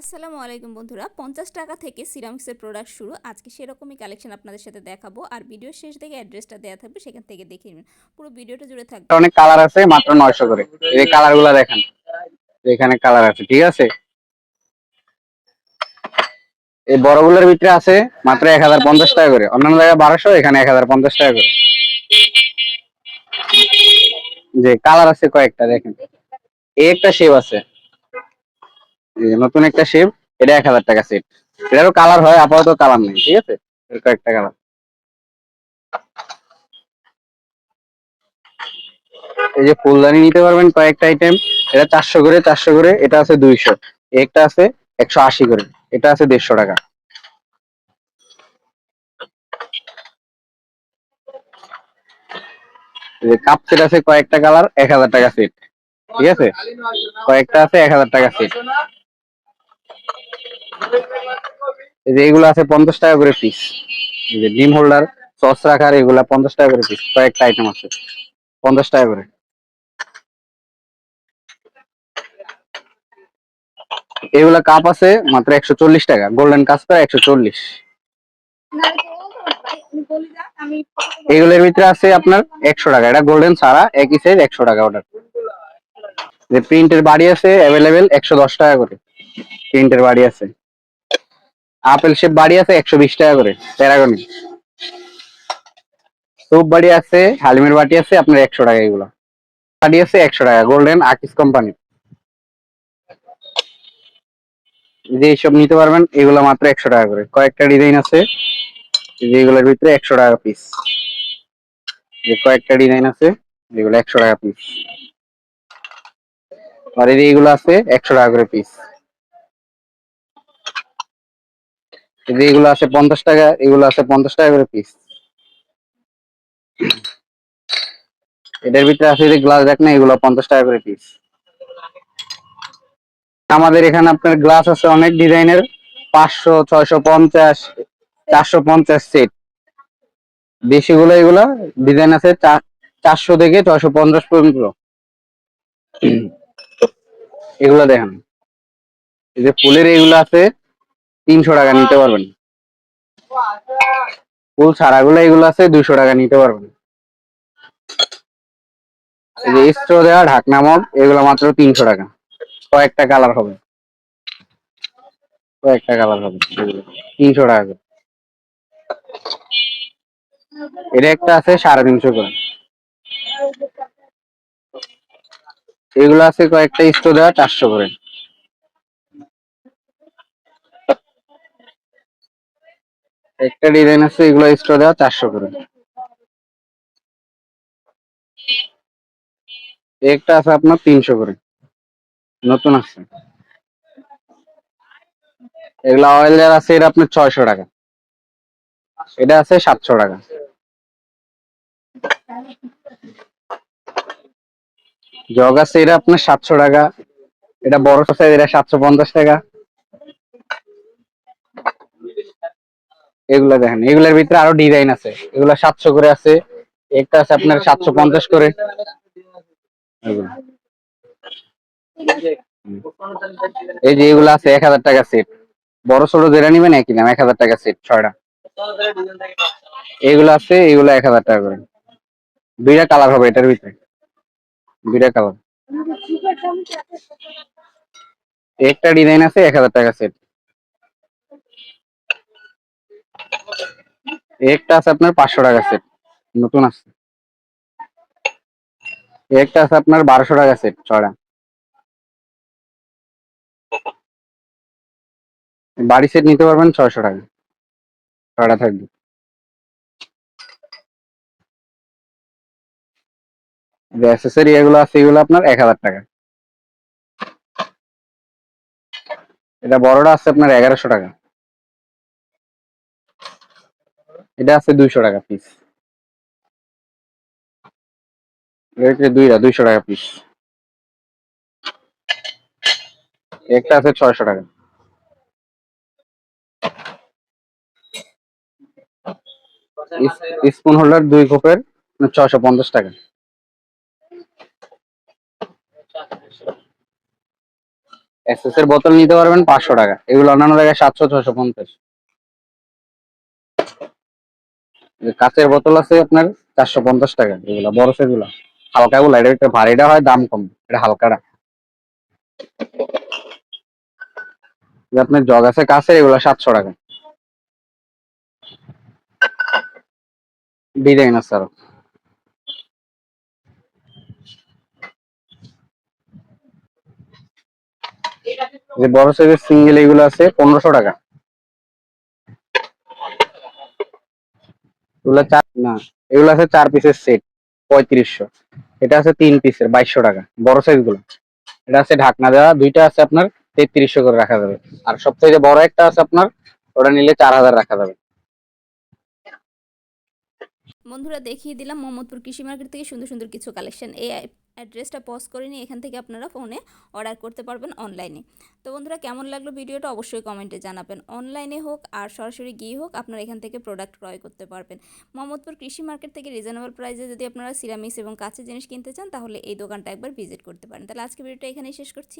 আসসালামু আলাইকুম বন্ধুরা, পঞ্চাশ টাকা থেকে সিরামিক্সের প্রোডাক্ট শুরু। আজকে সেরকমই কালেকশন আপনাদের সাথে দেখাবো। আর ভিডিও শেষ থেকে অ্যাড্রেসটা দেওয়া থাকবে, সেখান থেকে দেখে নিন পুরো ভিডিওটা জুড়ে থাকবে। অনেক কালার আছে মাত্র নয়শো করে। এই কালারগুলা দেখেন। এখানে কালার আছে, ঠিক আছে? এই বড়গুলোর ভিতরে আছে মাত্র এক হাজার পঞ্চাশ টাকা করে। অন্যান্য জায়গায় বারোশো, এখানে এক হাজার পঞ্চাশ টাকা করে। যে কালার আছে কয়েকটা, দেখেন। এই একটা শেপ আছে। নতুন একটা শেপ এটা এক হাজার টাকা সেট এটারও কালার হয়, আপাতত কালার নেই, ঠিক আছে? এর কয়েকটা কালার এই যে ফুলদানি নিতে পারবেন কয়েকটা আইটেম এটা চারশো করে চারশো করে, এটা আছে দুইশো। একটা আছে একশো আশি করে, এটা আছে দেড়শো টাকা। কাপ সেট আছে কয়েকটা কালার এক হাজার টাকা সেট ঠিক আছে? কয়েকটা আছে, এক হাজার টাকা সেট এই যে এগুলো আছে পঞ্চাশ টাকা করে পিস যে ডিম হোল্ডার সস রাখার এগুলা পঞ্চাশ টাকা করে পিস কয়েকটা আইটেম আছে। পঞ্চাশ টাকা করে। এগুলা কাপ আছে মাত্র একশো চল্লিশ টাকা। গোল্ডেন কাপটা একশো চল্লিশ। এগুলোর ভিতরে আছে আপনার একশো টাকা। এটা গোল্ডেন ছাড়া একই সাইজ একশো টাকা ওটার যে প্রিন্টের বাড়ি আছে অ্যাভেলেবেল একশো দশ টাকা করে। প্রিন্টের বাড়ি আছে। আপেল শেপ বাড়ি আছে একশো বিশ টাকা করে প্যারাগনি সুপ বাড়ি আছে হালিমের বাটি আছে, আপনার একশো টাকা এগুলো। বাড়ি আছে একশো টাকা গোল্ডেন আকিস কোম্পানি যে এইসব নিতে পারবেন, এগুলো মাত্র একশো টাকা করে। কয়েকটা ডিজাইন আছে এই যে এগুলোর ভিতরে একশো টাকা পিস যে কয়েকটা ডিজাইন আছে, এগুলো একশো টাকা পিস আর এগুলো আছে, একশো টাকা করে পিস যে এগুলো আছে পঞ্চাশ টাকা, এগুলো আছে পঞ্চাশ টাকা করে পিস এটার ভিতরে আছে যে গ্লাস দেখ না এগুলো পঞ্চাশ টাকা করে পিস আমাদের এখানে আপনার গ্লাস আছে অনেক ডিজাইনের, পাঁচশো, ছয়শো পঞ্চাশ, চারশো পঞ্চাশ সেট বেশিগুলো এগুলো ডিজাইন আছে চারশো থেকে ছয়শো পঞ্চাশ পর্যন্ত। এগুলো দেখেন। এই যে ফুলের এগুলো আছে তিনশো টাকা নিতে পারবেন। ফুল ছাড়াগুলো এগুলো আছে, দুইশো টাকা নিতে পারবেন। স্ট্রো দেওয়া ঢাকনা মগ, এগুলো মাত্র তিনশো টাকা। কয়েকটা কালার হবে। কয়েকটা কালার হবে। তিনশো টাকা করে। এটা একটা আছে সাড়ে তিনশো করে। এগুলো আছে কয়েকটা স্টো দেওয়া চারশো করে। একটা ডিজাইন আছে, এগুলো স্টো দেওয়া চারশো করে। একটা আছে আপনার তিনশো করে। নতুন আছে। এগুলা অয়েল যার আছে, এটা আপনার ছয়শো টাকা। এটা আছে সাতশো টাকা। জগ আছে, এটা আপনার সাতশো টাকা। এটা বড় সাইজ এটা সাতশো পঞ্চাশ টাকা। এগুলা দেখেন, এগুলোর ভিতরে আরও ডিজাইন আছে। এগুলা সাতশো করে আছে, একটা আছে আপনার সাতশো পঞ্চাশ করে। এই যে এগুলো আছে এক হাজার টাকা সেট বড় ছোট যেটা নিবেন একই দাম, এক হাজার টাকা সেট ছয়টা। এগুলো আছে, এগুলো এক হাজার টাকা করে। দুইটা কালার হবে এটার ভিতরে। দুইটা কালার একটা ডিজাইন আছে, এক হাজার টাকা সেট একটা আছে আপনার পাঁচশো টাকা সেট নতুন আছে। একটা আছে আপনার বারোশো টাকা সেট ছয়টা। বাড়ি সেট নিতে পারবেন ছয়শো টাকা। ছয়টা থাকবে। যে অ্যাক্সেসরি এগুলো আছে, এগুলো আপনার এক হাজার টাকা। এটা বড়টা আছে আপনার এগারোশো টাকা। এটা আছে দুইশো টাকা পিস দুইটা দুইশো টাকা পিস একটা আছে ছয়শো টাকা। স্পুন হোল্ডার দুই কোপের ছয়শো পঞ্চাশ টাকা। এসএস এর বোতল নিতে পারবেন পাঁচশো টাকা। এগুলো অন্যান্য জায়গায় সাতশো ছশো পঞ্চাশ। কাঁচের বোতল আছে আপনার চারশো পঞ্চাশ টাকা, এগুলা, বড় সেগুলা। হালকা গুলা, এটা একটু ভারীটা হয়, দাম কম, এটা হালকাটা। আপনার জগ আছে কাঁচের, এগুলা সাতশো টাকা। ডিজাইন আছে আরও। যে বড় সাইজের সিঙ্গেল এগুলো আছে, পনেরোশো টাকা। এগুলো চার না। এগুলো আছে চার পিসের সেট পঁয়ত্রিশশো। এটা আছে তিন পিসের বাইশশো টাকা। বড় সাইজ এটা আছে ঢাকনা দেওয়া দুইটা আছে আপনার তেত্রিশশো করে রাখা যাবে। আর সবথেকে বড় একটা আছে আপনার ওটা নিলে চার হাজার রাখা যাবে। বন্ধুরা দেখিয়ে দিলাম মোহাম্মদপুর কৃষি মার্কেট থেকে সুন্দর সুন্দর কিছু কালেকশন এই অ্যাড্রেসটা পজ করে নিয়ে এখান থেকে আপনারা ফোনে অর্ডার করতে পারবেন অনলাইনে তো বন্ধুরা, কেমন লাগল ভিডিওটা অবশ্যই কমেন্টে জানাবেন। অনলাইনে হোক আর সরাসরি গিয়ে হোক, আপনারা এখান থেকে প্রোডাক্ট ক্রয় করতে পারবেন। মোহাম্মদপুর কৃষি মার্কেট থেকে রিজনেবল প্রাইসে যদি আপনারা সিরামিক্স এবং কাঁচের জিনিস কিনতে চান, তাহলে এই দোকানটা একবার ভিজিট করতে পারেন। তাহলে আজকে ভিডিওটা এখানেই শেষ করছি।